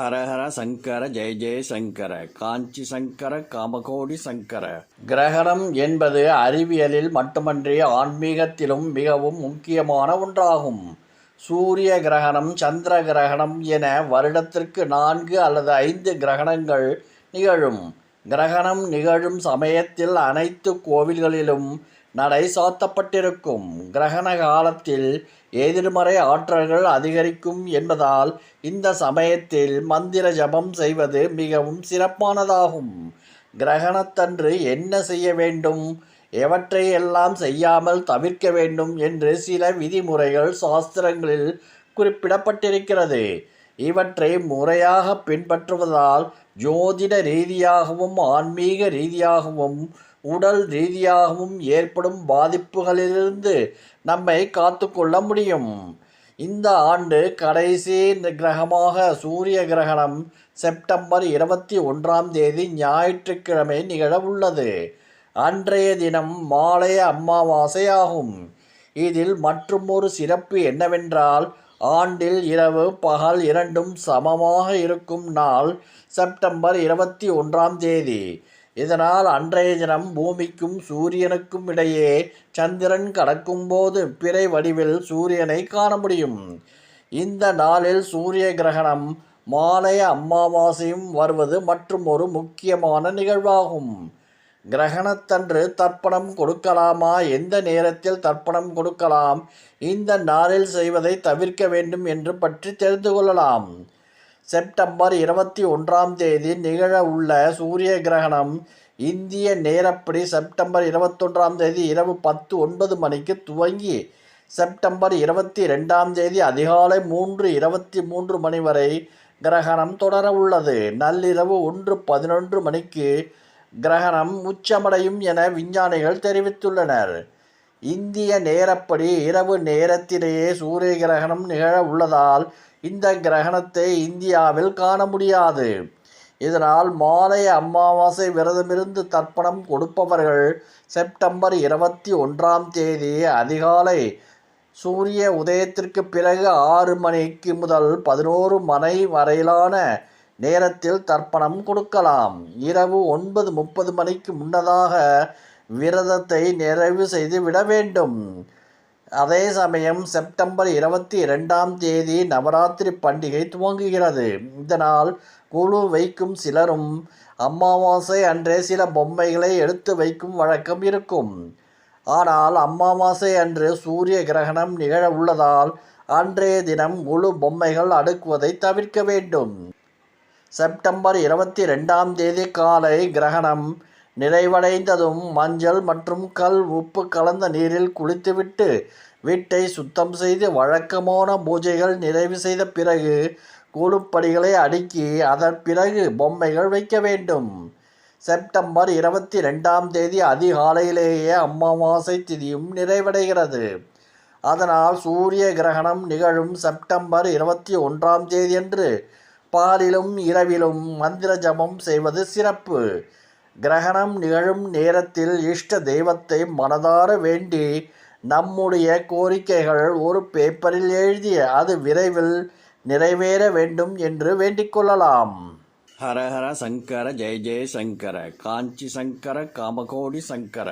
ஹரஹர சங்கர ஜெய ஜெய சங்கர. காஞ்சி சங்கர காமகோடி சங்கர. கிரகணம் என்பது அறிவியலில் மட்டுமன்றி ஆன்மீகத்திலும் மிகவும் முக்கியமான ஒன்றாகும். சூரிய கிரகணம் சந்திர கிரகணம் என வருடத்திற்கு நான்கு அல்லது ஐந்து கிரகணங்கள் நிகழும். கிரகணம் நிகழும் சமயத்தில் அனைத்து கோவில்களிலும் நடை சாத்தப்பட்டிருக்கும். கிரகண காலத்தில் எதிர்மறை ஆற்றல்கள் அதிகரிக்கும் என்பதால் இந்த சமயத்தில் மந்திர ஜபம் செய்வது மிகவும் சிறப்பானதாகும். கிரகணத்தன்று என்ன செய்ய வேண்டும்? எவற்றை எல்லாம் செய்யாமல் தவிர்க்க வேண்டும் என்று சில விதிமுறைகள் சாஸ்திரங்களில் குறிப்பிடப்பட்டிருக்கிறது. இவற்றை முறையாக பின்பற்றுவதால் ஜோதிட ரீதியாகவும் ஆன்மீக ரீதியாகவும் உடல் ரீதியாகவும் ஏற்படும் பாதிப்புகளிலிருந்து நம்மை காத்துக்கொள்ள முடியும். இந்த ஆண்டு கடைசி கிரகமாக சூரிய கிரகணம் செப்டம்பர் இருபத்தி ஒன்றாம் தேதி ஞாயிற்றுக்கிழமை நிகழ உள்ளது. அன்றைய தினம் மாலை அமாவாசை ஆகும். இதில் மற்றும் ஒரு சிறப்பு என்னவென்றால் ஆண்டில் இரவு பகல் இரண்டும் சமமாக இருக்கும் நாள் செப்டம்பர் இருபத்தி ஒன்றாம் தேதி. இதனால் அன்றைய தினம் பூமிக்கும் சூரியனுக்கும் இடையே சந்திரன் கடக்கும்போது பிறை வடிவில் சூரியனை காண முடியும். இந்த நாளில் சூரிய கிரகணம் மாலை அமாவாசையும் வருவது மற்றும் ஒரு முக்கியமான நிகழ்வாகும். கிரகணத்தன்று தர்ப்பணம் கொடுக்கலாமா? எந்த நேரத்தில் தர்ப்பணம் கொடுக்கலாம்? இந்த நாளில் செய்வதை தவிர்க்க வேண்டும் என்று பற்றி தெரிந்து கொள்ளலாம். செப்டம்பர் இருபத்தி ஒன்றாம் தேதி நிகழ உள்ள சூரிய கிரகணம் இந்திய நேரப்படி செப்டம்பர் இருபத்தொன்றாம் தேதி இரவு பத்து ஒன்பது மணிக்கு துவங்கி செப்டம்பர் இருபத்தி ரெண்டாம் தேதி அதிகாலை மூன்று இருபத்தி மூன்று மணி வரை கிரகணம் தொடர உள்ளது. நள்ளிரவு ஒன்று பதினொன்று மணிக்கு கிரகணம் உச்சமடையும் என விஞ்ஞானிகள் தெரிவித்துள்ளனர். இந்திய நேரப்படி இரவு நேரத்திலேயே சூரிய கிரகணம் நிகழ உள்ளதால் இந்த கிரகணத்தை இந்தியாவில் காண முடியாது. இதனால் மாலை அமாவாசை விரதமிருந்து தர்ப்பணம் கொடுப்பவர்கள் செப்டம்பர் இருபத்தி ஒன்றாம் தேதி அதிகாலை சூரிய உதயத்திற்கு பிறகு ஆறு மணிக்கு முதல் பதினோரு மணி வரையிலான நேரத்தில் தர்ப்பணம் கொடுக்கலாம். இரவு ஒன்பது முப்பது மணிக்கு முன்னதாக விரதத்தை நிறைவு செய்து விட வேண்டும். அதே சமயம் செப்டம்பர் இருபத்தி இரண்டாம் தேதி நவராத்திரி பண்டிகை துவங்குகிறது. இதனால் குழு வைக்கும் சிலரும் அமாவாசை அன்றே சில பொம்மைகளை எடுத்து வைக்கும் வழக்கம் இருக்கும். ஆனால் அமாவாசை அன்று சூரிய கிரகணம் நிகழ உள்ளதால் அன்றைய தினம் முழு பொம்மைகள் அடுக்குவதை தவிர்க்க வேண்டும். செப்டம்பர் இருபத்தி ரெண்டாம் தேதி காலை கிரகணம் நிறைவடைந்ததும் மஞ்சள் மற்றும் கல் உப்பு கலந்த நீரில் குளித்துவிட்டு வீட்டை சுத்தம் செய்து வழக்கமான பூஜைகள் நிறைவு செய்த பிறகு கூலுப்படிகளை அடுக்கி அதன் பிறகு பொம்மைகள் வைக்க வேண்டும். செப்டம்பர் இருபத்தி ரெண்டாம் தேதி அதிகாலையிலேயே அமாவாசை திதியும் நிறைவடைகிறது. அதனால் சூரிய கிரகணம் நிகழும் செப்டம்பர் இருபத்தி ஒன்றாம் தேதியன்று பாலிலும் இரவிலும் மந்திர ஜபம் செய்வது சிறப்பு. கிரகணம் நிகழும் நேரத்தில் இஷ்ட தெய்வத்தை மனதார வேண்டி நம்முடைய கோரிக்கைகள் ஒரு பேப்பரில் எழுதி அது விரைவில் நிறைவேற வேண்டும் என்று வேண்டிக்கொள்ளலாம் ஹரஹர சங்கர ஜெய ஜெய சங்கர காஞ்சி சங்கர காமகோடி சங்கர.